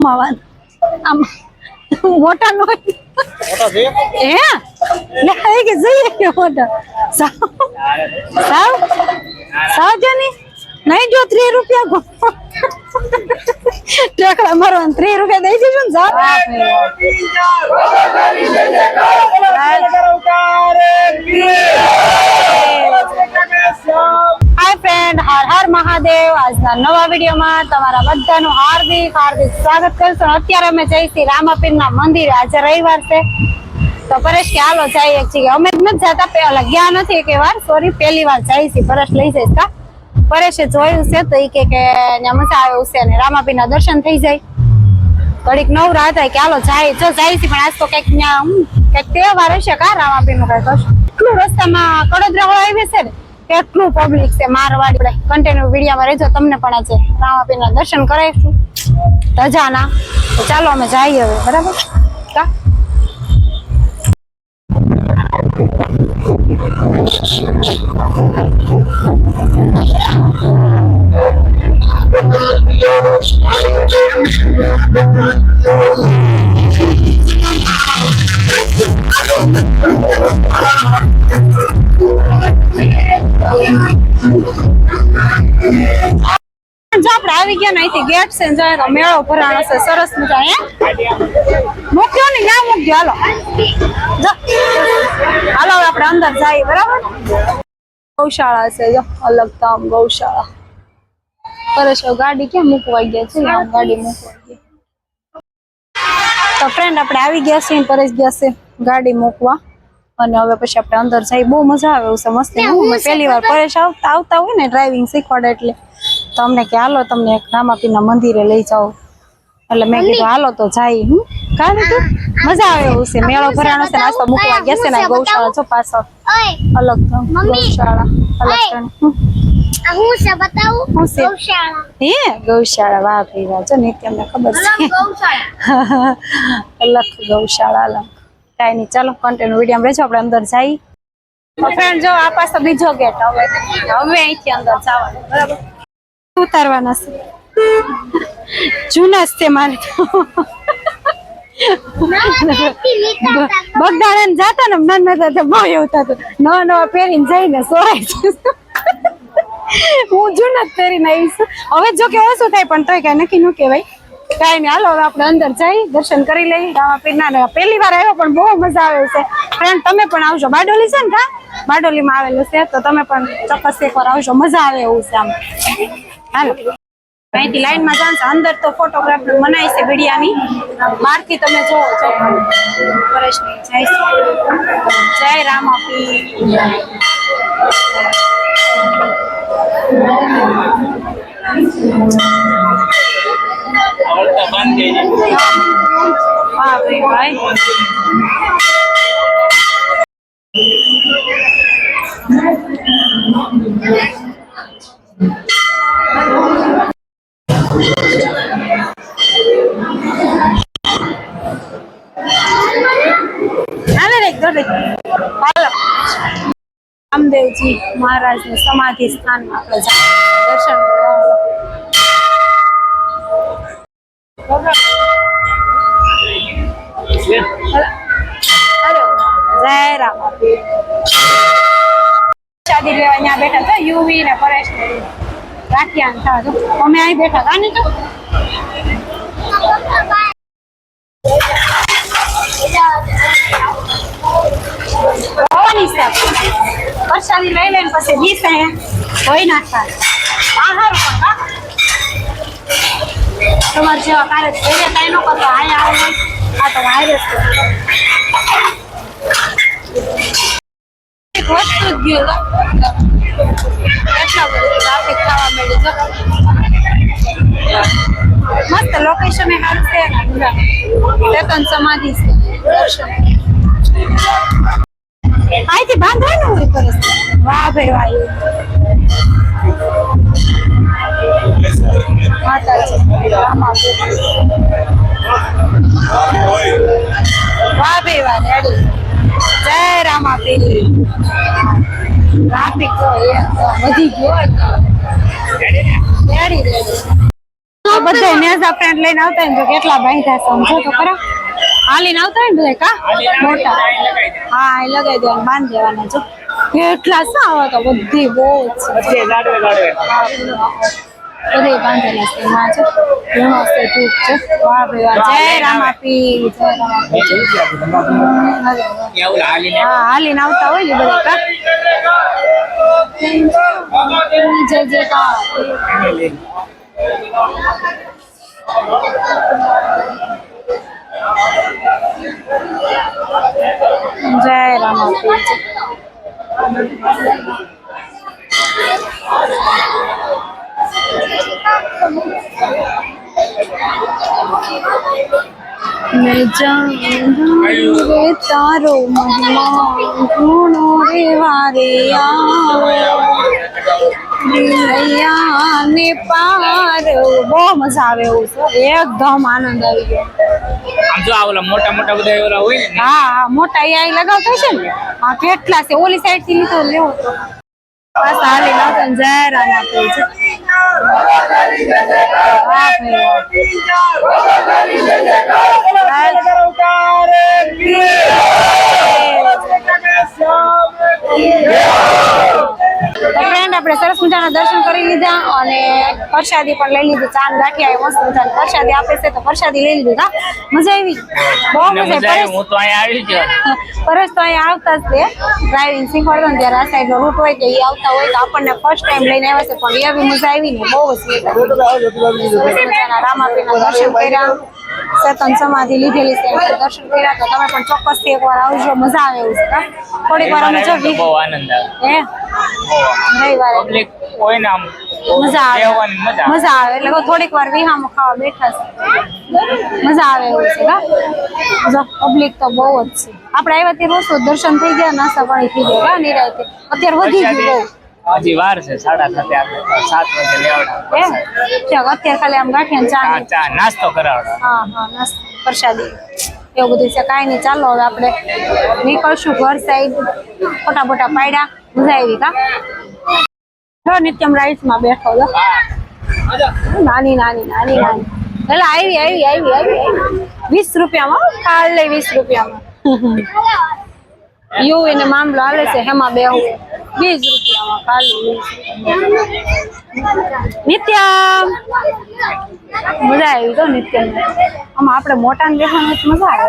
માવાન. આમ મોટા નો હે? લે હે કે જઈએ કે મોટા. સાવ સાવ સાવ જની નહીં જો ત્રીસ રૂપિયા ગો ટેકડા મારવા ત્રીસ રૂપિયા દઈ દેજો ને સાવ મહાદેવ. આજના નવા વિડીયોમાં તમારા બધાનું હાર્દિક હાર્દિક સ્વાગત કરશું. અત્યારે અમે જઈશું રામાપીરના મંદિરે આજે રવિવાર છે. તો પરેશ કે હાલો જઈએ છીએ અમે જ નથી જતા પેલા ગયા નથી એક વાર સોરી પહેલી વાર જઈશી પરેશ લઈ જઈશ કા? પરેશે જોયું છે તો એ કે મજા આવે છે ને રામાપીરના દર્શન થઈ જાય. ઘડીક નવરા હતા કે હાલો જાય જો જાય છે પણ આજ તો કંઈક ત્યાં કંઈક તહેવાર હશે કા રામાપીનું કંઈક હશે? એટલું રસ્તામાં કડોદરા હોય આવી છે ને? કેટલું પબ્લિક છે, મારવાડી આપણે કન્ટિન્યુ વિડીયામાં રહેજો, તમને પણ આજે રામાપીરના દર્શન કરાવીશું. રજાના. ચાલો અમે જઈએ હવે, બરાબર? કા? જો આપણે આવી ગયા ને અહીંથી ગેટ છે ને જોઈએ તો મેળો ભરાણો છે, સરસ મજા, હે? મૂક્યો ને ત્યાં મૂકજો, હાલો. જો. હાલો, હવે આપણે અંદર જઈએ, બરાબર? ગૌશાળા છે, જો. અલગ તામ ગૌશાળા. પરેશ હવે ગાડી ક્યાં મૂકવા ગયા છે? અહીંયા ગાડી મૂકવા ગયા તો ફ્રેન્ડ આપણે આવી ગયા છીએ પરેશ ગયા છે ગાડી મૂકવા. અને હવે પછી આપણે અંદર જાય બહુ મજા આવે એવું છે મસ્તી. હું પહેલી વાર પરેશ આવતા આવતા હોય ને ડ્રાઇવિંગ શીખવાડે એટલે. તો અમને કે હાલો તમને એક રામાપીના મંદિરે લઈ જાઓ. એટલે મેં કીધું હાલો તો જાય હું. કારણ કે મજા આવે એવું છે. મેળો ભરાણો છે નાસ્તો મૂકવા ગયા છે ને ગૌશાળા છો પાછળ. અલગ તો ગૌશાળા અલગ હું છે બતાવું? ગૌશાળા. હે? ગૌશાળા વાહ ભાઈ વાહ જો નિત્ય અમને ખબર છે. ગૌશાળા. અલગ ગૌશાળા અલગ. કાંઈ નહીં. ચાલો કન્ટેન્ટ વીડિયો રહેજો આપણે અંદર જઈ ફ્રેન્ડ જો, આ પાસે બીજો ગેટ હવે. હવે અહીંથી અંદર જવાનું, બરાબર? ઉતારવાના છે? જૂના જ છે મારે તો. બગદાણા ને ને મન નતા તો બહુ એવું થતું. નવા નવા પહેરીને જઈને સોરાય હું જૂના જ પહેરીને આવીશ હવે જો કે ઓછું થાય, પણ તોય કઈ નક્કી નું કહેવાય. કાંઈ નહીં. હાલો, હવે આપણે અંદર જઈ, દર્શન કરી લઈ. રામાપીરના ને પહેલી વાર આવ્યો, પણ બહુ મજા આવે છે. ફ્રેન્ડ તમે પણ આવજો. બારડોલી છે ને કા? બારડોલીમાં આવેલું છે, તો તમે પણ ચોક્કસ એકવાર આવજો. મજા આવે એવું છે આમ. હાલો. અહીંથી લાઈનમાં જાણ છો અંદર તો ફોટોગ્રાફ મનાય છે વિડિયાની. બહારથી તમે જોવો છો જય જય રામાપી રામદેવજી મહારાજની સમાધિ સ્થાન આપણે દર્શન કરવા ને થા અમે અહીં બેઠા હતા ને તો હોવાની લઈ લઈને પછી દીસે ધોઈ નાખતા આહાર પણ. તમારે જેવા કાર્ય કર્યા કાંઈ ન કરતો અહીંયા આવું આ તો વાયરસ વસ્તુ જ ગયું એટલા બધું ટ્રાફિક થવા માંડ્યું જો મસ્ત લોકેશન સારું છે ચેતન સમાધિ છે અહીંથી બાંધવાનું હોય પરસ વાહ ભાઈ, વાહ માતાજી. વાહ ભાઈ વાહ જય રામાપીર ટ્રાફિક તો વધી ગયો રેડી રેડી બધા નેઝા ફ્રેન્ડ લઈને આવતા હોય ને તો કેટલા બાંધ્યા સમજો તો ખરા. હાલીને આવતા હોય ને બધા કા? મોટા હા એ લગાવી દેવાનું બાંધ દેવાના જો. કેટલા આવા તો બધી બહુ છે. બધી બાંધેલા છે એમાં છે ઘણો છે ધૂપ છે વાહ ભાઈ વાહ જય રામાપી જય રામાપી હા હાલીને આવતા હોય ને બધા કા? જય જય કા જય રામાપી તારો મહિમા ગુણો રે વારે ને પાર બહુ મજા આવે એવું છે એકદમ આનંદ આવી ગયો આમ જો આ ઓલા મોટા મોટા બધા ઓલા હોય ને? હા મોટા એ લગાવતા છે ને? હા કેટલા છે? ઓલી સાઈડથી લીધો લેવો તો. બસ હાલી લાવતો ને જય રામ આપે છે વાહ ભાઈ ફ્રેન્ડ આપણે દર્શન કરી લીધા અને પ્રસાદી પણ લઈ લીધી. ચાંદ ગાંઠિયા મસ્ત મજાની. પ્રસાદી આપે છે તો પ્રસાદી લઈ લીધી. હા મજા આવી? બહુ મજા આવી. આવી. હું તો અહીંયા આવી ગયો. પરસ તો અહીંયા આવતા જ તે ડ્રાઇવિંગ શીખવાડતો ને ત્યારે આ સાઈડ નો રૂટ હોય તો એ આવતા હોય તો આપણને ફર્સ્ટ ટાઈમ લઈને આવ્યા છે. પણ એ બી મજા આવી ને બહુ જ મજા આવી. મજાના દર્શન કર્યા. ચેતન સમાધિ લીધેલી છે. દર્શન કર્યા તો તમે પણ ચોક્કસથી એકવાર આવજો. મજા આવે એવું છે થોડીક વાર અમે જો બહુ આનંદ આવે. હે? રવિવારે. પબ્લિક હોય ને આમ મજા આવે. મજા આવે. એટલે થોડીક વાર વિહામ ખાવા બેઠા છે. મજા આવે એવું છે હા? જો પબ્લિક તો બહુ જ છે. આપણે આવ્યા ત્યારે રોજ દર્શન થઈ ગયા નાસ્તા પાણી થઈ ગયા નિરાયતે. અત્યારે વધી ગયું બહુ. હજી વાર છે સાડા સાતે સાત વાગે લેવડા અત્યારે ખાલી આમ ગાંઠિયા ચા હા ચા નાસ્તો કરાવડો હા હા નાસ્તો પ્રસાદી. એવું બધું છે કાંઈ નહીં ચાલો હવે આપણે નીકળશું ઘર સાઈડ ફોટા ફોટા પાડ્યા મજા આવી કા નિત્યમ નિત્યમ રાઈસમાં બેઠો લો નાની નાની નાની નાની. એટલે આવી આવી આવી આવી. વીસ રૂપિયામાં કાલે વીસ રૂપિયામાં. યુ એને મામલો હાલે છે હેમાં બેહું. વીસ રૂપિયામાં કાલે નિત્ય નિત્યમ મજા આવી તો નિત્યમ આમાં આપણે મોટા ને બેસવાનું હોય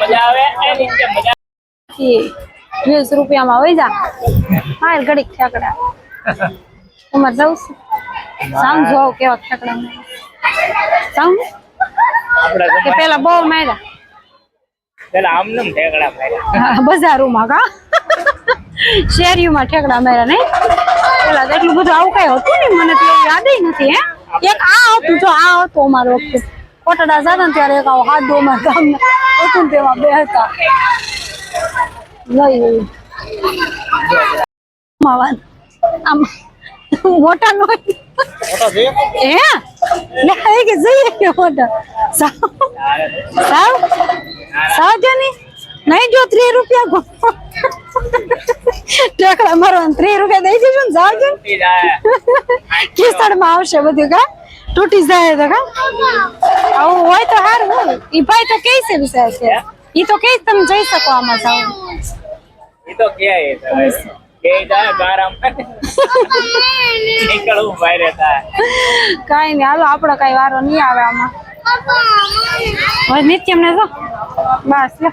મજા આવે. વીસ રૂપિયામાં હોય જા. હા ઘડીક ઠેકડા. તમારે જવું છે? જોવ કેવા ઠેકડા મળે. કે પેલા બહુ માર્યા પેલા આમનમ ઠેકડા માર્યા. બજારોમાં કા? શેરીઓમાં ઠેકડા માર્યા નહીં પેલા તો એટલું બધું આવું કઈ હતું ને મને તો યાદ નથી હે? એક આ હતું જો આ હતું અમારો વખતે. કોટડા જતા ને ત્યારે એક આવો હાથ દોમાં ગામ હતું તેમાં બે હતા. લઈ માવાન. આમ મોટા નો હે? લે કે જઈએ મોટા. સાવ? સાવ? સાવ નહીં જો ત્રીસ રૂપિયા ટેકડા મારવા ત્રીસ રૂપિયા દઈ દેજો ને જાવ જો માં આવશે બધું કા? તૂટી જાય તો કા? આવું હોય તો સારું હોય ઈ ભાઈ તો કઈ છે વિશે છે. ઈ તો કઈ તમે જઈ શકો આમાં જાવ એ તો કે કઈ નહીં હાલો આપણો કઈ વારો નહીં આવે આમાં. હવે નિત્યમ ને જો બસ લે